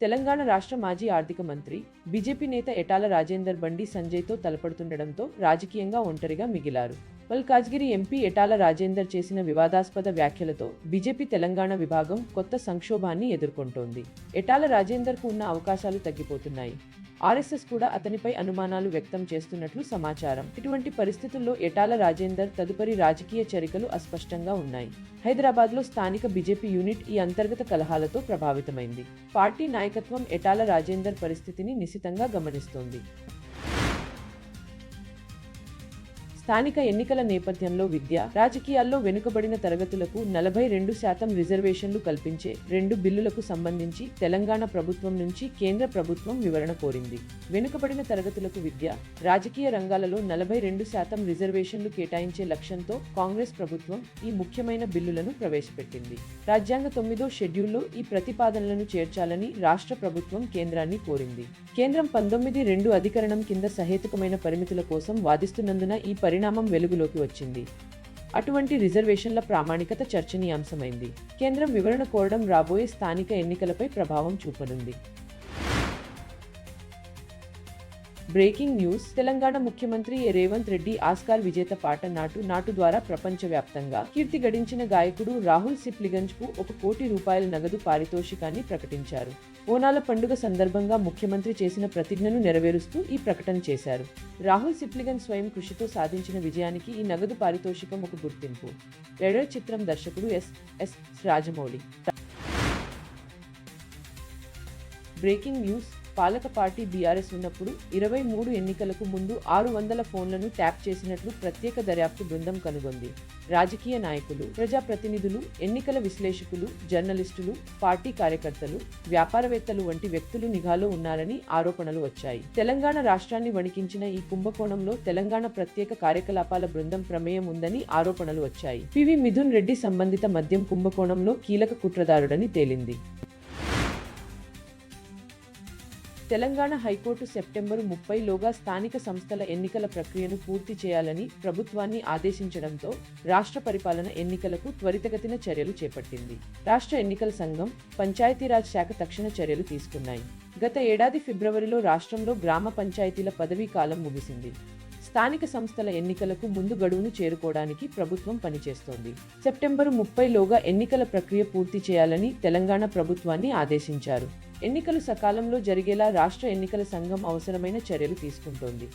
తెలంగాణ రాష్ట్ర మాజీ ఆర్థిక మంత్రి బీజేపీ నేత ఎటాల రాజేందర్ బండి సంజయ్తో తలపడుతుండటంతో రాజకీయంగా ఒంటరిగా మిగిలారు. మల్కాజ్గిరి ఎంపీ ఎటాల రాజేందర్ చేసిన వివాదాస్పద వ్యాఖ్యలతో బీజేపీ తెలంగాణ విభాగం కొత్త సంక్షోభాన్ని ఎదుర్కొంటోంది. ఎటాల రాజేందర్కు ఉన్న అవకాశాలు తగ్గిపోతున్నాయి. ఆర్ఎస్ఎస్ కూడా అతనిపై అనుమానాలు వ్యక్తం చేస్తున్నట్లు సమాచారం. ఇటువంటి పరిస్థితుల్లో ఎటాల రాజేందర్ తదుపరి రాజకీయ చరికలు అస్పష్టంగా ఉన్నాయి. హైదరాబాద్లో స్థానిక బీజేపీ యూనిట్ ఈ అంతర్గత కలహాలతో ప్రభావితమైంది. పార్టీ నాయకత్వం ఎటాల రాజేందర్ పరిస్థితిని నిశితంగా గమనిస్తోంది. స్థానిక ఎన్నికల నేపథ్యంలో విద్య రాజకీయాల్లో వెనుకబడిన తరగతులకు నలభై రెండు శాతం రిజర్వేషన్లు కల్పించే రెండు బిల్లులకు సంబంధించి తెలంగాణ ప్రభుత్వం నుంచి కేంద్ర ప్రభుత్వం వివరణ కోరింది. వెనుకబడిన తరగతులకు విద్య రాజకీయ రంగాలలో నలభై రెండు శాతం రిజర్వేషన్లు కేటాయించే లక్ష్యంతో కాంగ్రెస్ ప్రభుత్వం ఈ ముఖ్యమైన బిల్లులను ప్రవేశపెట్టింది. రాజ్యాంగ తొమ్మిదో షెడ్యూల్లో ఈ ప్రతిపాదనలను చేర్చాలని రాష్ట్ర ప్రభుత్వం కేంద్రాన్ని కోరింది. కేంద్రం పంతొమ్మిది రెండు అధికరణం కింద సహేతుకమైన పరిమితుల కోసం వాదిస్తున్నందున ఈ పరిణామం వెలుగులోకి వచ్చింది. అటువంటి రిజర్వేషన్ల ప్రామాణికత చర్చనీయాంశమైంది. కేంద్రం వివరణ కోరడం రాబోయే స్థానిక ఎన్నికలపై ప్రభావం చూపనుంది. Breaking news. తెలంగాణ ముఖ్యమంత్రి రేవంత్ రెడ్డి ఆస్కార్ విజేత పాట నాటు నాటు ద్వారా ప్రపంచవ్యాప్తంగా కీర్తి గడించిన గాయకుడు రాహుల్ సిప్లిగంజ్కు ఒక కోటి రూపాయల నగదు పారితోషికాన్ని ప్రకటించారు. ఓనాల పండుగ సందర్భంగా ముఖ్యమంత్రి చేసిన ప్రతిజ్ఞను నెరవేరుస్తూ ఈ ప్రకటన చేశారు. రాహుల్ సిప్లిగన్ స్వయం కృషితో సాధించిన విజయానికి ఈ నగదు పారితోషికం ఒక గుర్తింపు. రెడర్ చిత్రం దర్శకుడు S S Rajamouli. Breaking news. పాలక పార్టీ బీఆర్ఎస్ ఉన్నప్పుడు ఇరవై మూడు ఎన్నికలకు ముందు ఆరు వందల ఫోన్లను ట్యాప్ చేసినట్లు ప్రత్యేక దర్యాప్తు బృందం కనుగొంది. రాజకీయ నాయకులు ప్రజాప్రతినిధులు ఎన్నికల విశ్లేషకులు జర్నలిస్టులు పార్టీ కార్యకర్తలు వ్యాపారవేత్తలు వంటి వ్యక్తులు నిఘాలో ఉన్నారని ఆరోపణలు వచ్చాయి. తెలంగాణ రాష్ట్రాన్ని వణికించిన ఈ కుంభకోణంలో తెలంగాణ ప్రత్యేక కార్యకలాపాల బృందం ప్రమేయం ఉందని ఆరోపణలు వచ్చాయి. పివి మిథున్ రెడ్డి సంబంధిత మద్యం కుంభకోణంలో కీలక కుట్రదారుడని తేలింది. తెలంగాణ హైకోర్టు సెప్టెంబరు ముప్పైలోగా స్థానిక సంస్థల ఎన్నికల ప్రక్రియను పూర్తి చేయాలని ప్రభుత్వాన్ని ఆదేశించడంతో రాష్ట్ర పరిపాలన ఎన్నికలకు త్వరితగతిన చర్యలు చేపట్టింది. రాష్ట్ర ఎన్నికల సంఘం పంచాయతీరాజ్ శాఖ తక్షణ చర్యలు తీసుకున్నాయి. గత ఏడాది ఫిబ్రవరిలో రాష్ట్రంలో గ్రామ పంచాయతీల పదవీ కాలం ముగిసింది. స్థానిక సంస్థల ఎన్నికలకు ముందు గడువును చేరుకోవడానికి ప్రభుత్వం పనిచేస్తోంది. సెప్టెంబరు ముప్పైలోగా ఎన్నికల ప్రక్రియ పూర్తి చేయాలని తెలంగాణ ప్రభుత్వాన్ని ఆదేశించారు. ఎన్నికలు సకాలంలో జరిగేలా రాష్ట్ర ఎన్నికల సంఘం అవసరమైన చర్యలు తీసుకుంటోంది.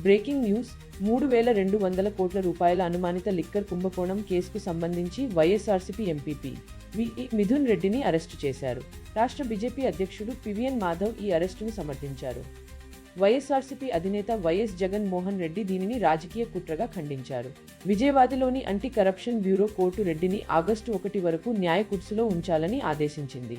Breaking news. మూడు వేల రెండు వందల కోట్ల రూపాయల అనుమానిత లిక్కర్ కుంభకోణం కేసుకు సంబంధించి వైఎస్ఆర్సీపీ ఎంపీపీ విఈ మిథున్ రెడ్డిని అరెస్టు చేశారు. రాష్ట్ర బీజేపీ అధ్యక్షుడు పివిఎన్ మాధవ్ ఈ అరెస్టును సమర్థించారు. వైఎస్ఆర్సీపీ అధినేత వైఎస్ జగన్ మోహన్ రెడ్డి దీనిని రాజకీయ కుట్రగా ఖండించారు. విజయవాడలోని అంటీ కరప్షన్ బ్యూరో కోర్టు రెడ్డిని ఆగస్టు ఒకటి వరకు న్యాయ కుర్సులో ఉంచాలని ఆదేశించింది.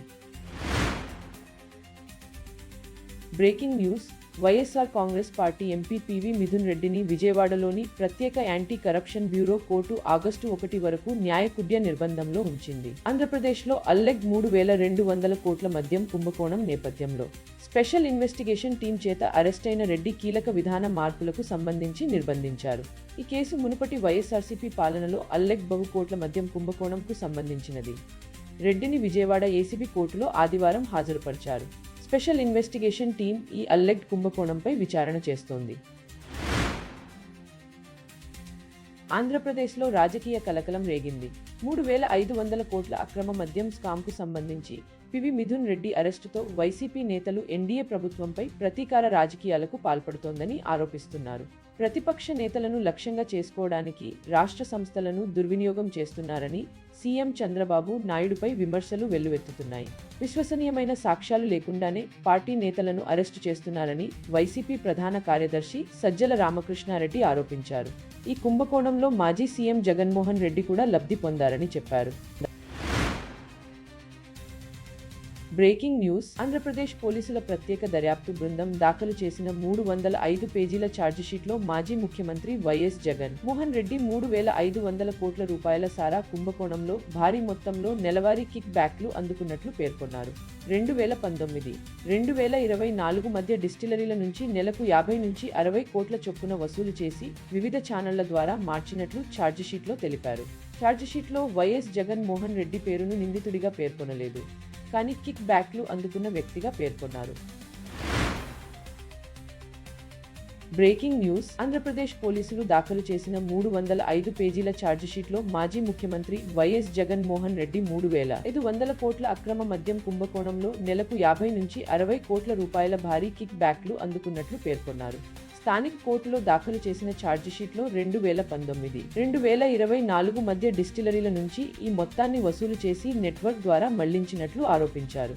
Breaking news. YSR Congress party MP PV Mithun రెడ్డిని విజయవాడలోని ప్రత్యేక anti corruption bureau court August ఒకటి వరకు న్యాయకుడ్య నిర్బంధంలో ఉంచింది. ఆంధ్రప్రదేశ్లో అల్లెగ్ మూడు వేల రెండు వందల కోట్ల మద్యం కుంభకోణం నేపథ్యంలో. స్పెషల్ ఇన్వెస్టిగేషన్ టీం చేత అరెస్టైన రెడ్డి కీలక విధాన మార్పులకు సంబంధించి నిర్బంధించారు. ఈ కేసు మునుపటి వైఎస్ఆర్సీపీ పాలనలో అల్లెగ్ బహు కోట్ల మద్యం కుంభకోణంకు సంబంధించినది. రెడ్డిని విజయవాడ ఏసీబీ కోర్టులో ఆదివారం హాజరుపరిచారు. స్పెషల్ ఇన్వెస్టిగేషన్ టీం ఈ అల్లెగ్ కుంభకోణంపై విచారణ చేస్తోంది. ఆంధ్రప్రదేశ్లో రాజకీయ కలకలం రేగింది. మూడు వేల ఐదు వందల కోట్ల అక్రమ మద్యం స్కామ్కు సంబంధించి పివి మిథున్ రెడ్డి అరెస్టుతో వైసీపీ నేతలు ఎన్డీఏ ప్రభుత్వంపై ప్రతీకార రాజకీయాలకు పాల్పడుతోందని ఆరోపిస్తున్నారు. ప్రతిపక్ష నేతలను లక్ష్యంగా చేసుకోవడానికి రాష్ట్ర సంస్థలను దుర్వినియోగం చేస్తున్నారని సీఎం చంద్రబాబు నాయుడుపై విమర్శలు వెల్లువెత్తుతున్నాయి. విశ్వసనీయమైన సాక్ష్యాలు లేకుండానే పార్టీ నేతలను అరెస్టు చేస్తున్నారని వైసీపీ ప్రధాన కార్యదర్శి సజ్జల రామకృష్ణారెడ్డి ఆరోపించారు. ఈ కుంభకోణంలో మాజీ సీఎం జగన్మోహన్ రెడ్డి కూడా లబ్ధి పొందారని చెప్పారు. Breaking news. ఆంధ్రప్రదేశ్ పోలీసుల ప్రత్యేక దర్యాప్తు బృందం దాఖలు చేసిన మూడు వందల ఐదు పేజీల ఛార్జిషీట్లో మాజీ ముఖ్యమంత్రి వైఎస్ జగన్. మోహన్ రెడ్డి మూడు వేల ఐదు వందల కోట్ల రూపాయల సారా కుంభకోణంలో భారీ మొత్తంలో నెలవారీ కిక్ బ్యాక్లు అందుకున్నట్లు పేర్కొన్నారు. రెండు వేల పంతొమ్మిది. రెండు వేల ఇరవై నాలుగు మధ్య డిస్టిలరీల నుంచి నెలకు యాభై నుంచి అరవై కోట్ల చొప్పున వసూలు చేసి వివిధ ఛానళ్ళ ద్వారా మార్చినట్లు ఛార్జిషీట్లో తెలిపారు. ఛార్జిషీట్లో వైఎస్ జగన్ మోహన్ రెడ్డి పేరును నిందితుడిగా పేర్కొనలేదు. కానీ కిక్ బ్యాక్లు అందుకున్న వ్యక్తిగా పేర్కొన్నారు. బ్రేకింగ్ న్యూస్ ఆంధ్రప్రదేశ్ పోలీసులు దాఖలు చేసిన మూడు వందల ఐదు పేజీల ఛార్జిషీట్లో మాజీ ముఖ్యమంత్రి వైఎస్ జగన్మోహన్ రెడ్డి మూడు వేల ఐదు వందల కోట్ల అక్రమ మద్యం కుంభకోణంలో నెలకు యాభై నుంచి అరవై కోట్ల రూపాయల భారీ కిక్ బ్యాక్లు అందుకున్నట్లు పేర్కొన్నారు. స్థానిక కోర్టులో దాఖలు చేసిన ఛార్జిషీట్లో రెండు వేల పంతొమ్మిది. రెండు వేల ఇరవై నాలుగు మధ్య డిస్టిలరీల నుంచి ఈ మొత్తాన్ని వసూలు చేసి నెట్వర్క్ ద్వారా మళ్ళించినట్లు ఆరోపించారు.